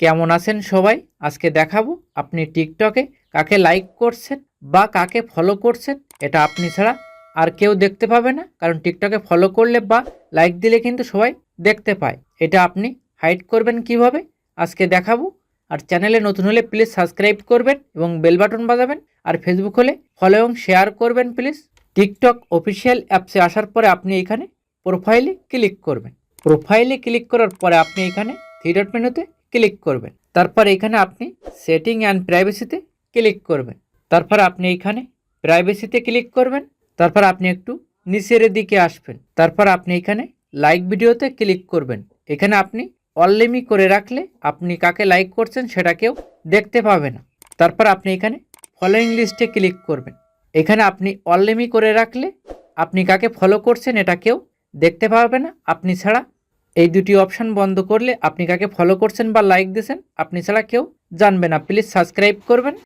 কেমন আছেন সবাই? আজকে দেখাবো আপনি টিকটকে কাকে লাইক করছেন বা কাকে ফলো করছেন। এটা আপনি ছাড়া আর কেউ দেখতে পাবে না, কারণ টিকটকে ফলো করলে বা লাইক দিলে কিন্তু সবাই দেখতে পায়। এটা আপনি হাইড করবেন কীভাবে? আজকে দেখাবো। আর চ্যানেলে নতুন হলে প্লিজ সাবস্ক্রাইব করবেন এবং বেল বাটন বাজাবেন। আর ফেসবুক হলে ফলো এবং শেয়ার করবেন প্লিজ টিকটক অফিসিয়াল অ্যাপসে আসার পরে আপনি এখানে প্রোফাইলে ক্লিক করবেন। প্রোফাইলে ক্লিক করার পরে আপনি এখানে থ্রি ডট মেনুতে ক্লিক করবেন। তারপর এখানে আপনি সেটিং অ্যান্ড প্রাইভেসিতে ক্লিক করবেন। তারপর আপনি এখানে প্রাইভেসিতে ক্লিক করবেন। তারপর আপনি একটু নিচের দিকে আসবেন। তারপর আপনি এখানে লাইক ভিডিওতে ক্লিক করবেন। এখানে আপনি অনলিমি করে রাখলে আপনি কাকে লাইক করছেন সেটা কেউ দেখতে পাবে না। তারপর আপনি এখানে ফলোয়িং লিস্টে ক্লিক করবেন। এখানে আপনি অনলিমি করে রাখলে আপনি কাকে ফলো করছেন এটা কেউ দেখতে পাবে না। আপনি ছাড়া এই দুটি অপশান বন্ধ করলে আপনি কাকে ফলো করছেন বা লাইক দিয়েছেন, আপনি ছাড়া কেউ জানবে না। প্লিজ সাবস্ক্রাইব করবেন।